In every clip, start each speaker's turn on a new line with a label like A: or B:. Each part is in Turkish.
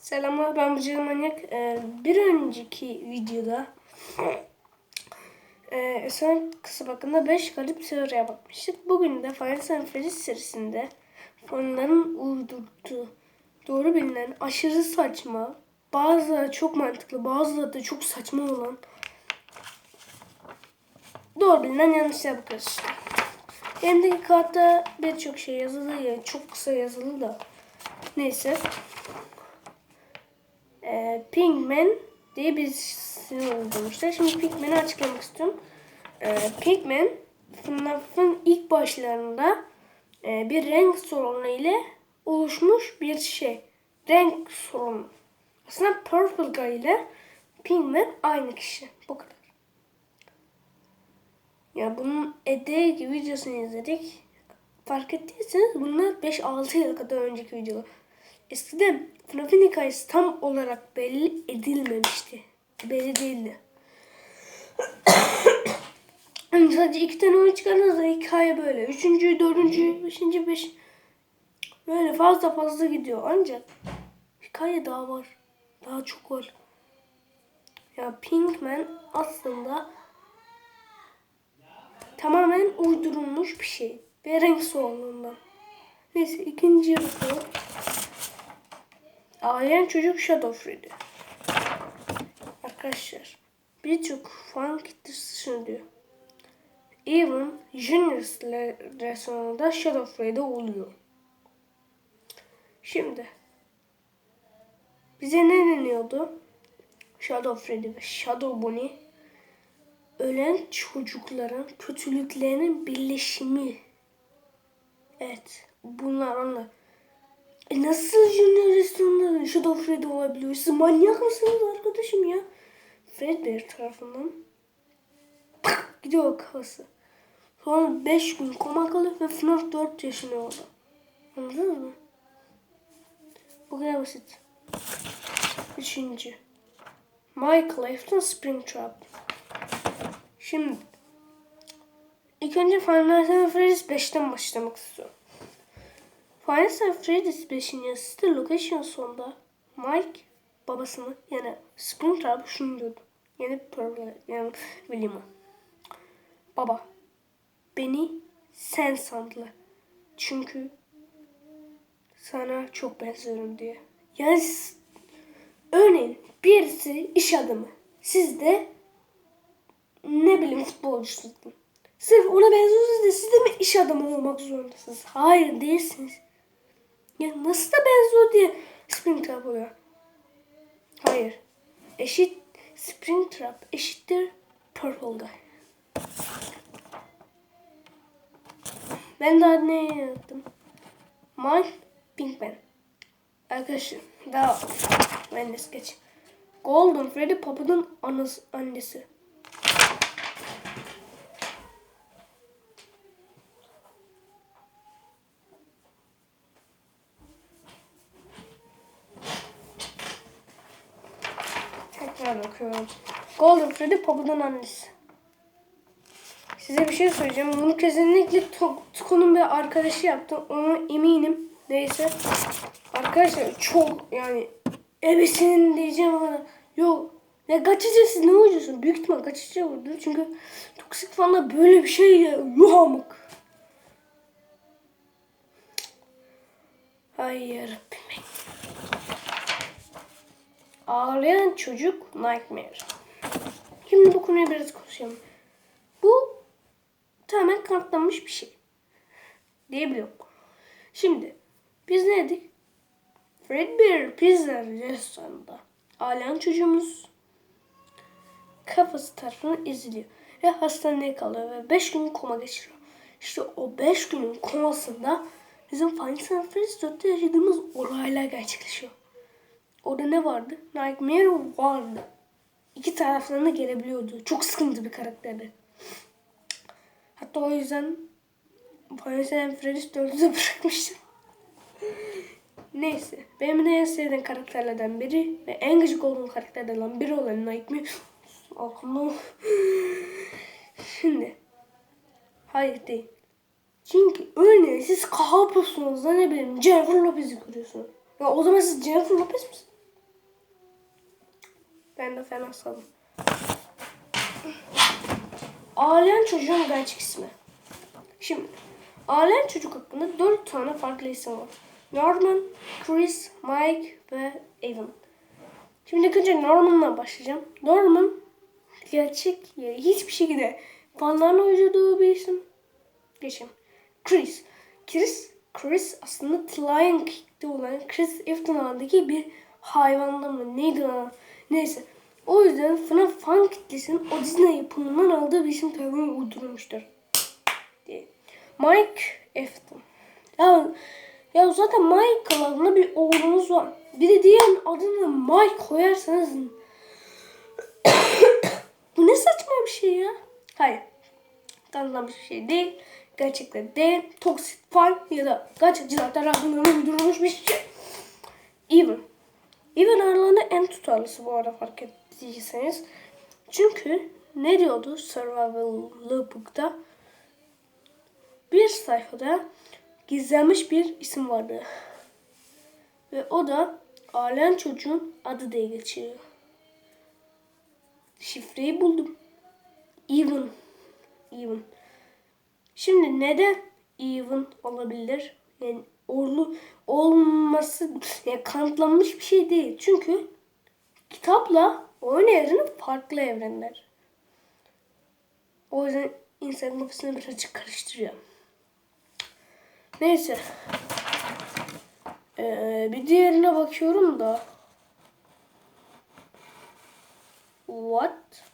A: Selamlar ben Bıcır Manyak. Ee, bir önceki videoda e, Esen Kısa hakkında 5 garip teoriye bakmıştık. Bugün de Final Fantasy serisinde fanların uydurduğu doğru bilinen aşırı saçma bazıları çok mantıklı bazıları da çok saçma olan doğru bilinen yanlışlara bakıyoruz. Elimdeki kağıtta birçok şey yazılı ya çok kısa yazılı da neyse e, Pinkman diye bir sinir uydurmuşlar. Şimdi Pinkman'i açıklamak istiyorum. E, Pinkman FNAF'ın ilk başlarında e, bir renk sorunu ile oluşmuş bir şey. Renk sorunu. Aslında Purple Guy ile Pinkman aynı kişi. Bu kadar. Ya bunun Ede videosunu izledik. Fark ettiyseniz bunlar 5-6 yıl kadar önceki videolar. Eskiden FNAF'ın hikayesi tam olarak belli edilmemişti. Belli değildi. Yani sadece iki tane oyun çıkardığınızda hikaye böyle. Üçüncü, dördüncü, beşinci, beş. Böyle fazla fazla gidiyor. Ancak hikaye daha var. Daha çok var. Ya Pinkman aslında tamamen uydurulmuş bir şey. Ve renk sorunundan. Neyse ikinciye bakalım. Ağlayan çocuk Shadow Freddy. Arkadaşlar birçok fan kitlesi şunu diyor. Even Junior restoranında Shadow Freddy oluyor. Şimdi bize ne deniyordu? Shadow Freddy ve Shadow Bonnie ölen çocukların kötülüklerinin birleşimi. Evet, bunlar onlar. E nasıl restoranında Shadow Freddy olabiliyor? Siz manyak mısınız arkadaşım ya? Fredbear tarafından gidiyor kafası. Sonra 5 gün koma kalıyor ve FNAF 4 yaşında oldu. Anladınız mı? Bu kadar basit. Üçüncü. Michael Afton Springtrap. Şimdi ilk önce Final Fantasy 5'ten başlamak istiyorum. Final Fantasy 5'in yazısı Location sonunda Mike babasını yani Springtrap'ı şunu diyordu. Yani Pearl yani William'a. Baba beni sen sandılar. Çünkü sana çok benziyorum diye. Yani örneğin birisi iş adamı. Siz de ne bileyim futbolcusunuz. Sırf ona benziyorsunuz da siz de mi iş adamı olmak zorundasınız? Hayır değilsiniz. Ya nasıl da benziyor diye Springtrap oluyor. Hayır. Eşit Springtrap eşittir Purple Guy. Ben daha ne yaptım? Mine Pinkman. Arkadaşlar daha ben de geç. Golden Freddy anası, annesi. Tekrar bakıyorum. Golden Freddy Papa'nın annesi. Size bir şey söyleyeceğim. Bunu kesinlikle Tuko'nun bir arkadaşı yaptı. Ona eminim. Neyse. Arkadaşlar çok yani ebesinin diyeceğim ama yok. Ne kaçıcı siz ne oynuyorsun? Büyük ihtimal kaçıcı vurdu. Çünkü toksik falan böyle bir şey ya. Yuh amık. Ay yarabbim. Ağlayan çocuk Nightmare. Şimdi bu konuyu biraz konuşalım. Bu tamamen kanıtlanmış bir şey. Diyebiliyorum. Şimdi biz ne dedik? Fredbear Pizza restoranında ağlayan çocuğumuz kafası tarafından eziliyor ve hastaneye kalıyor ve 5 gün koma geçiriyor. İşte o 5 günün komasında bizim Final Fantasy 4'te yaşadığımız olaylar gerçekleşiyor. Orada ne vardı? Nightmare vardı. İki taraflarına gelebiliyordu. Çok sıkıntı bir karakterdi. Hatta o yüzden Final Fantasy 4'ü de bırakmıştım. Neyse. Benim de en sevdiğim karakterlerden biri ve en gıcık olduğum karakterlerden biri olan Nightmare. Aklımda Şimdi. Hayır değil. Çünkü örneğin siz kahapıyorsunuz da ne bileyim Jennifer Lopez'i kuruyorsunuz. Ya o zaman siz Jennifer Lopez misiniz? Ben de fena sandım. Ağlayan çocuğun gerçek ismi. Şimdi ağlayan çocuk hakkında dört tane farklı isim var. Norman, Chris, Mike ve Evan. Şimdi ilk önce Norman'la başlayacağım. Norman gerçek hiçbir şekilde fanların uydurduğu bir isim. Geçeyim. Chris. Chris, Chris aslında Lion King'de olan Chris Evans adındaki bir hayvanda mı neydi o? Neyse. O yüzden FNAF fan kitlesinin o Disney yapımından aldığı bir isim tarafından uydurulmuştur. Diye. Mike Efton. Ya, ya zaten Michael adında bir oğlunuz var. Bir de diğer adını Mike koyarsanız bu ne saçma bir şey ya. Hayır. Tanımlamış bir şey değil. Gerçekten değil. Toxic fan ya da gerçekçiler tarafından uydurulmuş bir şey. Even. Even aralarında en tutarlısı bu arada fark ettiyseniz. Çünkü ne diyordu Survival Lookbook'ta? Bir sayfada gizlenmiş bir isim vardı. Ve o da ağlayan çocuğun adı diye geçiyor. Şifreyi buldum. Even. Even. Şimdi neden even olabilir? Yani orlu olması yani kanıtlanmış bir şey değil. Çünkü kitapla oyun evreni farklı evrenler. O yüzden insan kafasını birazcık karıştırıyor. Neyse. Ee, bir diğerine bakıyorum da. What?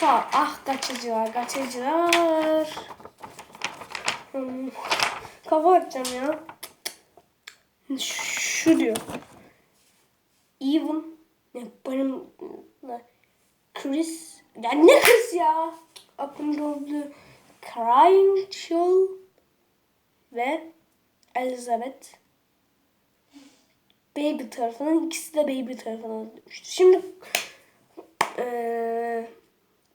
A: Fa, ah kaçıcılar, kaçıcılar. Hmm. Kafa atacağım ya. Şu diyor. Even. Ne benim Chris. Ya ne Chris ya? Aklımda oldu. Crying Chill ve Elizabeth. Baby tarafından ikisi de Baby tarafından düştü. Şimdi eee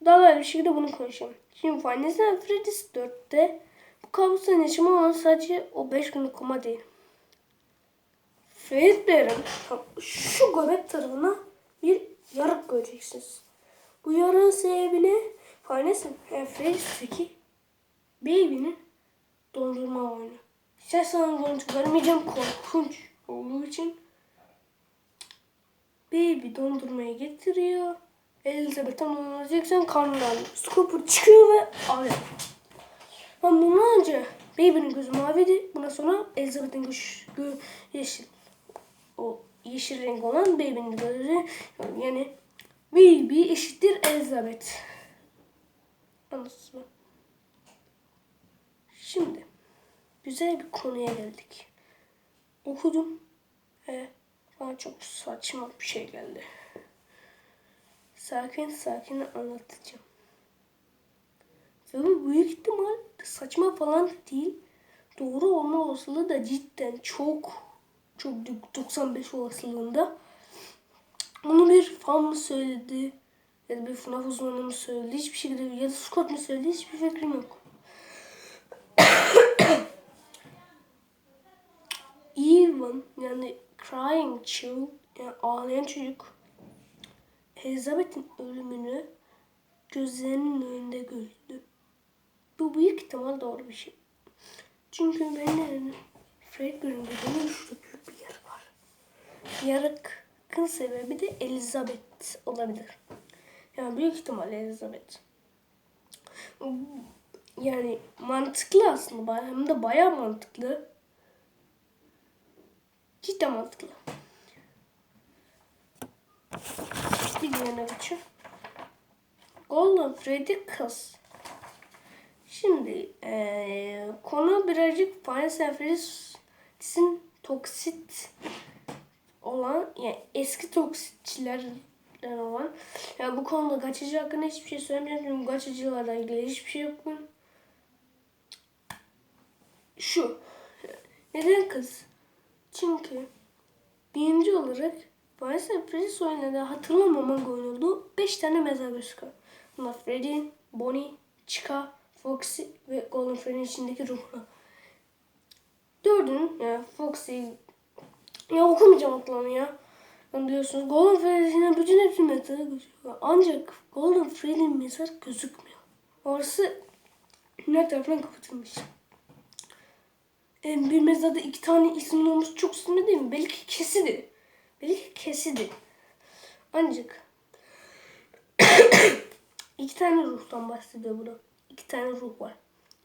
A: daha böyle bir şekilde bunu konuşayım. Şimdi Final Freddy's 4'te bu kabustan yaşama olan sadece o 5 günlük koma değil. Fredbear'ın şu göbek tarafına bir yarık göreceksiniz. Bu yarığın sebebini Final Freddy's'teki Baby'nin dondurma oyunu. Ses anlamını vermeyeceğim korkunç olduğu için. Baby dondurmayı getiriyor. Elizabeth'ten donduracaksan karnından Scooper çıkıyor ve ağlıyor. Ben bundan önce Baby'nin gözü maviydi. Bundan sonra Elizabeth'in göz, gö, yeşil. O yeşil renk olan Baby'nin gözü yani Baby eşittir Elizabeth. Anladınız mı? Şimdi güzel bir konuya geldik. Okudum ve bana çok saçma bir şey geldi. Sakin sakin anlatacağım. Bu büyük ihtimal saçma falan değil. Doğru olma olasılığı da cidden çok çok 95 olasılığında. Onu bir fan mı söyledi ya da bir FNAF uzmanı mı söyledi hiçbir şekilde ya da Scott mu söyledi hiçbir fikrim yok. Even yani crying child yani ağlayan çocuk Elizabeth'in ölümünü gözlerinin önünde gördü. Bu büyük ihtimal doğru bir şey. Çünkü benim Fredbear'ın bedeninde şurada büyük bir yarık var. Yarıkın sebebi de Elizabeth olabilir. Yani büyük ihtimal Elizabeth. Yani mantıklı aslında. Hem de bayağı mantıklı. Cidden mantıklı. Diğerine geçiyor. Golden Freddy kız. Şimdi ee, konu birazcık Final Freddy'sin toksit olan yani eski toksitçilerden olan yani bu konuda kaçıcı hakkında hiçbir şey söylemeyeceğim çünkü kaçıcılarla ilgili hiçbir şey yok? Şu neden kız? Çünkü birinci olarak Final Freddy oyununda hatırlamaman koyuldu 5 tane mezar gözüküyor. Bunlar Freddy, Bonnie, Chica, Foxy ve Golden Freddy'nin içindeki ruhlu. Dördünün yani Fox çok sevdim. Ya okumayacağım atlarını ya. Yani biliyorsunuz Golden Freddy'nin bütün hepsi mezara gözüküyor. Ancak Golden Freddy'nin mezar gözükmüyor. Orası ne tarafından kapatılmış. E, bir mezarda iki tane ismin olması çok sinir değil mi? Belki kesidi. Kesidi. Ancak iki tane ruhtan bahsediyor burada. İki tane ruh var.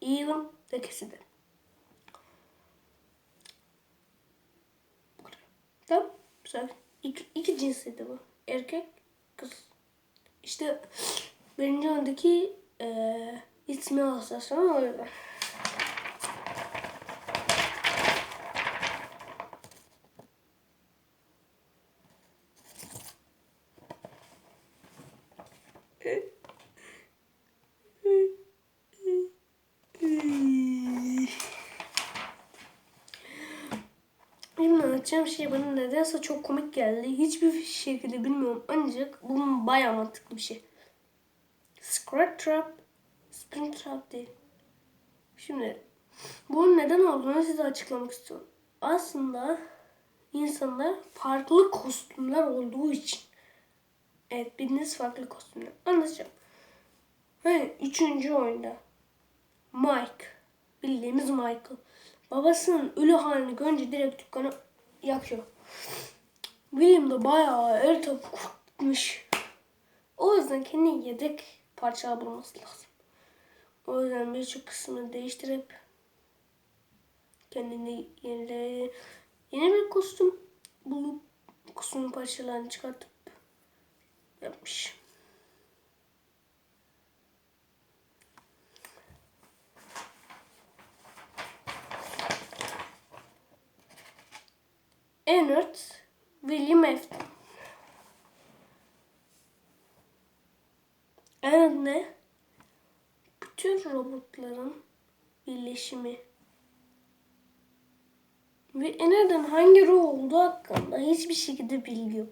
A: Even ve kesidi. Tamam. Güzel. İki, iki cinsiyeti bu. Erkek, kız. İşte birinci öndeki eee ismi hassasını o yüzden. Benim anlatacağım şey bana nedense çok komik geldi. Hiçbir şekilde bilmiyorum. Ancak bunun bayağı mantıklı bir şey. Scrat Trap, Spring Trap değil. Şimdi bunun neden olduğunu size açıklamak istiyorum. Aslında insanlar farklı kostümler olduğu için. Evet bildiğiniz farklı kostümler. Anlatacağım. Hani üçüncü oyunda Mike. Bildiğimiz Michael. Babasının ölü halini görünce direkt dükkanı yakıyor. William da bayağı el topukmuş. O yüzden kendi yedek parça bulması lazım. O yüzden birçok kısmını değiştirip kendini yenile yeni bir kostüm bulup kostümün parçalarını çıkartıp yapmış. Ennard William. Ennard ne? Bütün robotların birleşimi. Ve Ennard'ın hangi ruh olduğu hakkında hiçbir şekilde bilgi yok.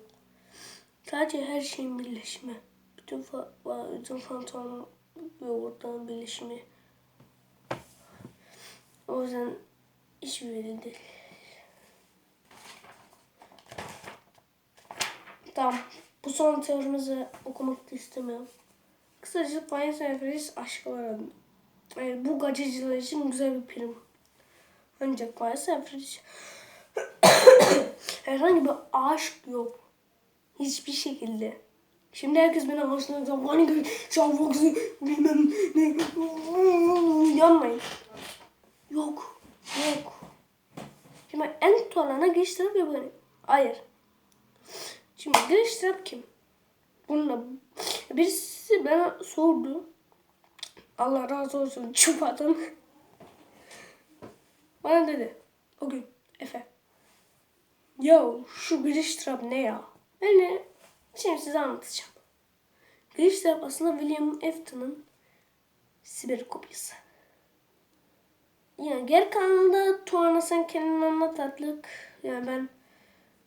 A: Sadece her şeyin birleşimi. Bütün, fa- bütün fantom ve ortamın birleşimi. O yüzden hiçbir belli değil. Tamam. Bu son teorimizi okumak da istemiyorum. Kısaca Pine Cypher'is aşkı var adında. Yani bu gacıcılar için güzel bir prim. Ancak Pine Cypher'is herhangi bir aşk yok. Hiçbir şekilde. Şimdi herkes beni aşkına Hani gibi Sean Fox'u bilmem ne yanmayın. Yok. Yok. Şimdi en tuğlana geçtirip yapayım. Hayır. Şimdi Grishtrap kim? Bununla birisi bana sordu. Allah razı olsun çupadan. Bana dedi. O gün Efe. Yo şu Grishtrap ne ya? Ben şimdi size anlatacağım. Grishtrap aslında William Afton'ın siber kopyası. Yani geri kalanında Tuana sen kendin anlat atlık. Yani ben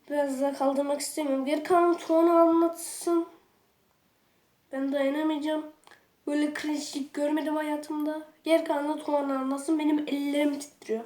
A: Biraz daha kaldırmak istemiyorum. Geri kalan Tuğan'ı anlatsın. Ben dayanamayacağım. Böyle cringe'lik görmedim hayatımda. Geri kalan Tuğan'ı anlatsın. Benim ellerim titriyor.